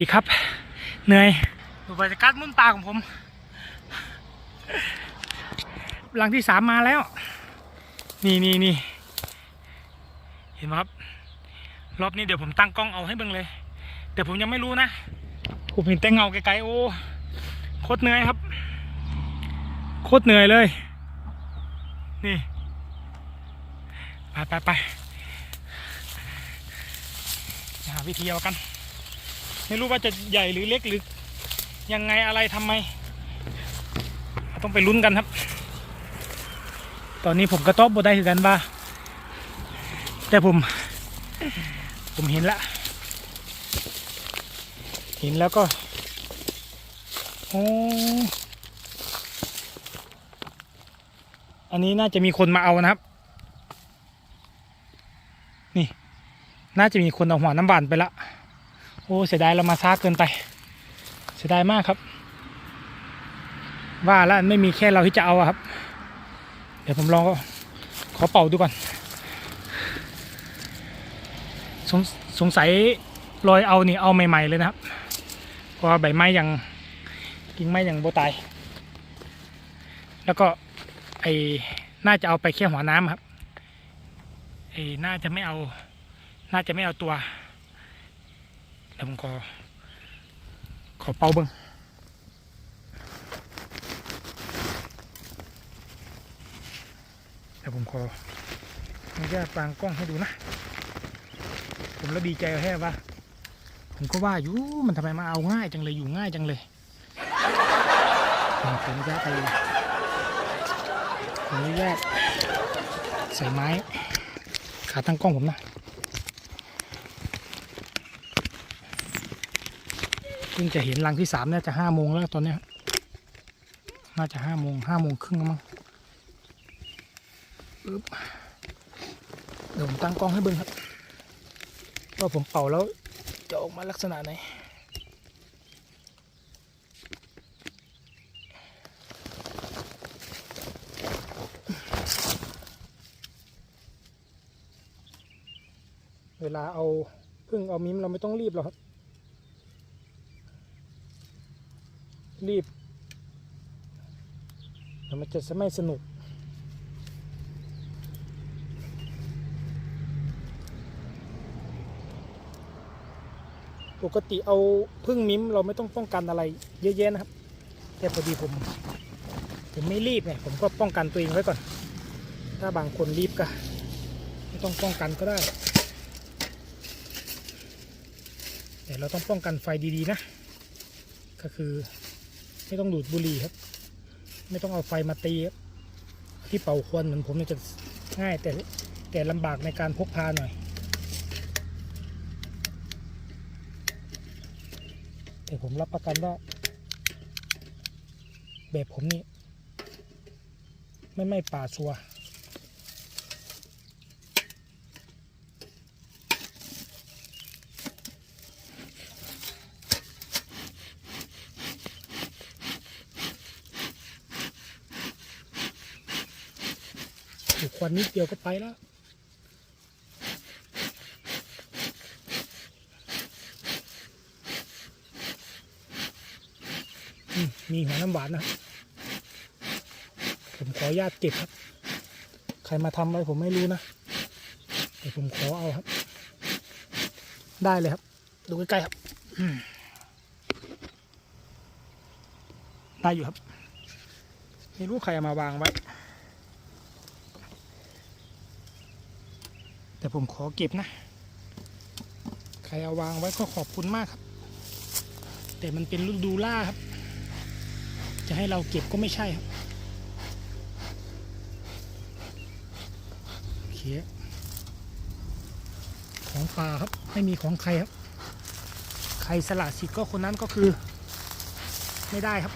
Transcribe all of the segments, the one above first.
อีกครับ เหนื่อยดูบรรยากาศมุ่นตาของผมหลังที่สามมาแล้ว นี่นี่นี่เห็นไหมครับ รอบนี้เดี๋ยวผมตั้งกล้องเอาให้เบิ่งเลย แต่ผมยังไม่รู้นะผมเห็นแต่เงาไกลๆโอ้โคตรเหนื่อยครับ โคตรเหนื่อยเลย นี่ไปไปไปหาวิธีเอากัน ไม่รู้ว่าจะใหญ่หรือเล็กหรือ ยังไงอะไรทำไม ต้องไปลุ้นกันครับ ตอนนี้ผมก็ตอบบได้คือกันว่าแต่ผม ผมเห็นแล้วเห็นแล้วก็โอ้อันนี้น่าจะมีคนมาเอานะครับ นี่ น่าจะมีคนเอาหัวน้ำหวานไปละ โอ้เสียดายเรามาช้าเกินไป เสียดายมากครับ ว่าแล้วไม่มีแค่เราที่จะเอาครับ เดี๋ยวผมลองขอเป่าดูก่อน สงสงสัยรอยเอานี่เอาใหม่ ๆ เลยนะครับเพราะใบไม้ยังกิ่งไม้ยังโบตาย แล้วก็ไอน่าจะเอาไปแค่หัวน้ำครับไอน่าจะไม่เอา น่าจะไม่เอาตัว เดี๋ยวผมขอขอเป่าเบิ้งเดี๋ยวผมขออนุญาตวางกล้องให้ดูนะ ผมแล้วดีใจแค่ว่า ผมก็ว่าอยู่มันทำไมมาเอาง่ายจังเลยอยู่ง่ายจังเลยผมขออนุญาตไปขออนุญาตใส่ไม้ ขาตั้งกล้องผมนะ พิ่งจะเห็นรังที่สามเนี่ยจะห้าโมงแล้วตอนนี้น่าจะห้าโมงห้าโมงครึ่งมั้งเดี๋ยวผมตั้งกล้องให้เบิ้งครับว่าผมเป่าแล้วจะออกมาลักษณะไหนเวลาเอาพึ่งเอามิ้มเราไม่ต้องรีบหรอกครับ รีบมันจะไม่สนุก ปกติเอาพึ่งมิ้มเราไม่ต้องป้องกันอะไรเยอะแยะนะครับ แต่พอดีผม ผมไม่รีบไงผมก็ป้องกันตัวเองไว้ก่อน ถ้าบางคนรีบก็ไม่ต้องป้องกันก็ได้ แต่เราต้องป้องกันไฟดีๆนะ ก็คือ ไม่ต้องดูดบุหรี่ครับ ไม่ต้องเอาไฟมาตีครับที่เป่าควันเหมือนผมเนี่ยจะง่ายแต่แต่ลำบากในการพกพาหน่อย แต่ผมรับประกันว่า แบบผมนี่ ไม่ไม่ป่าชัว วันนิดเดียวก็ไปแล้วมีหัวน้ำหวานนะ ผมขออนุญาตเก็บครับ ใครมาทำอะไรผมไม่รู้นะแต่ผมขอเอาครับ ได้เลยครับ ดูใกล้ๆครับได้อยู่ครับ ไม่รู้ใครมาวางไว้ แต่ผมขอเก็บนะ ใครเอาวางไว้ก็ขอบคุณมากครับ แต่มันเป็นฤดูล่าครับ จะให้เราเก็บก็ไม่ใช่ครับโอเคของป่าครับ ไม่มีของใครครับ ใครสละสิทธิ์ก็คนนั้นก็คือ ไม่ได้ครับ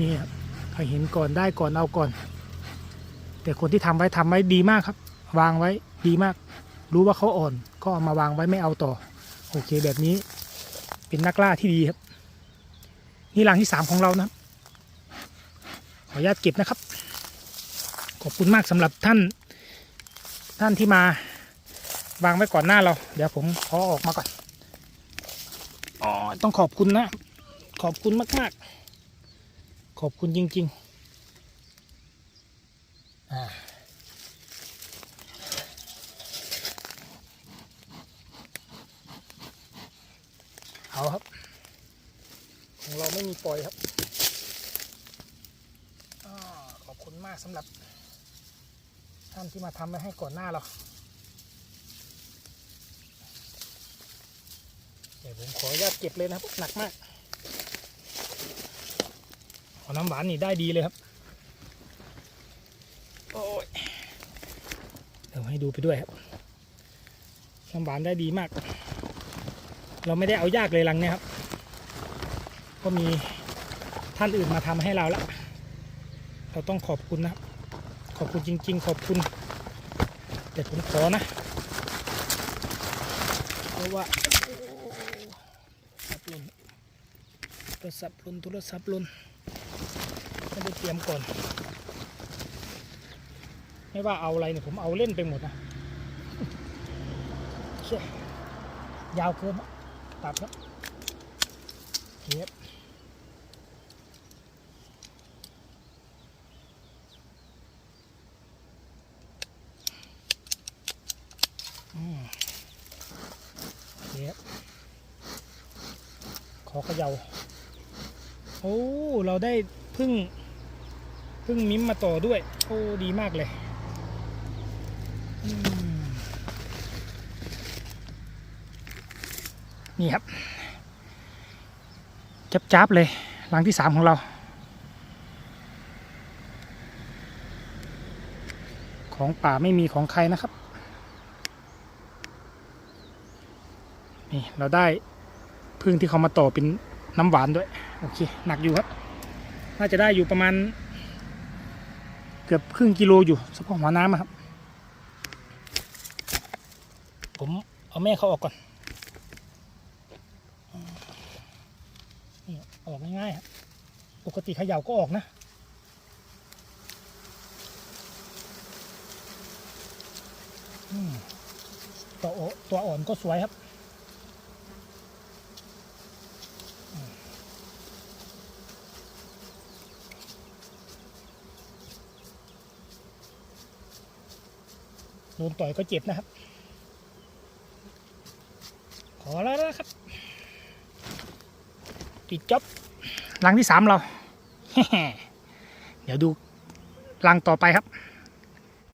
นี่ครับใครเห็นก่อนได้ก่อนเอาก่อน แต่คนที่ทำไว้ทำไว้ดีมากครับ วางไว้ดีมาก รู้ว่าเขาอ่อนก็เอามาวางไว้ไม่เอาต่อ โอเคแบบนี้เป็นนักล่าที่ดีครับ นี่รังที่สามของเรานะครับขออนุญาตเก็บนะครับ ขอบคุณมากสำหรับท่าน ท่านที่มาวางไว้ก่อนหน้าเรา เดี๋ยวผมขอออกมาก่อนอ๋อต้องขอบคุณนะ ขอบคุณมากๆ ขอบคุณจริง ๆ เอาครับ ของเราไม่มีปล่อยครับอขอบคุณมากสำหรับ ท่านที่มาทำไว้ให้ก่อนหน้าเราเดี๋ยวผมขออนุญาตเก็บเลยนะครับหนักมาก ขอน้ำหวานนี่ได้ดีเลยครับ โอ้ยเดี๋ยวให้ดูไปด้วยครับน้ำหวานได้ดีมาก เราไม่ได้เอายากเลยลังเนี้ยครับ ก็มีท่านอื่นมาทำให้เราแล้วเราต้องขอบคุณนะครับ ขอบคุณจริง ๆ ขอบคุณ แต่ผมขอนะ เพราะว่าโทรศัพท์หล่นโทรศัพท์หล่นโทรศัพท์หล่นไม่ได้เตรียมก่อน ไม่ว่าเอาอะไรเนี่ยผมเอาเล่นไปหมดนะยาวเกินอะ ตัดแล้วเก็บอืมเก็บขอเขย่าโอ้ เราได้พึ่งพึ่งมิ้มมาต่อด้วย โอ้ ดีมากเลย อืม นี่ครับ จับจับๆเลยหลังที่สามของเรา ของป่าไม่มีของใครนะครับ นี่เราได้พึ่งที่เขามาต่อเป็นน้ำหวานด้วย โอเค หนักอยู่ครับ น่าจะได้อยู่ประมาณ เกือบครึ่งกิโลอยู่เฉพาะหัวน้ำครับ ผมเอาแม่เขาออกก่อนออก ง่ายๆปกติเขย่าก็ออกนะ ตัวโอตัวอ่อนก็สวยครับ โดนต่อยก็เจ็บนะครับ ขอแล้วนะครับ ปิดจ็อบ ลังที่สามเรา เดี๋ยวดูลังต่อไปครับ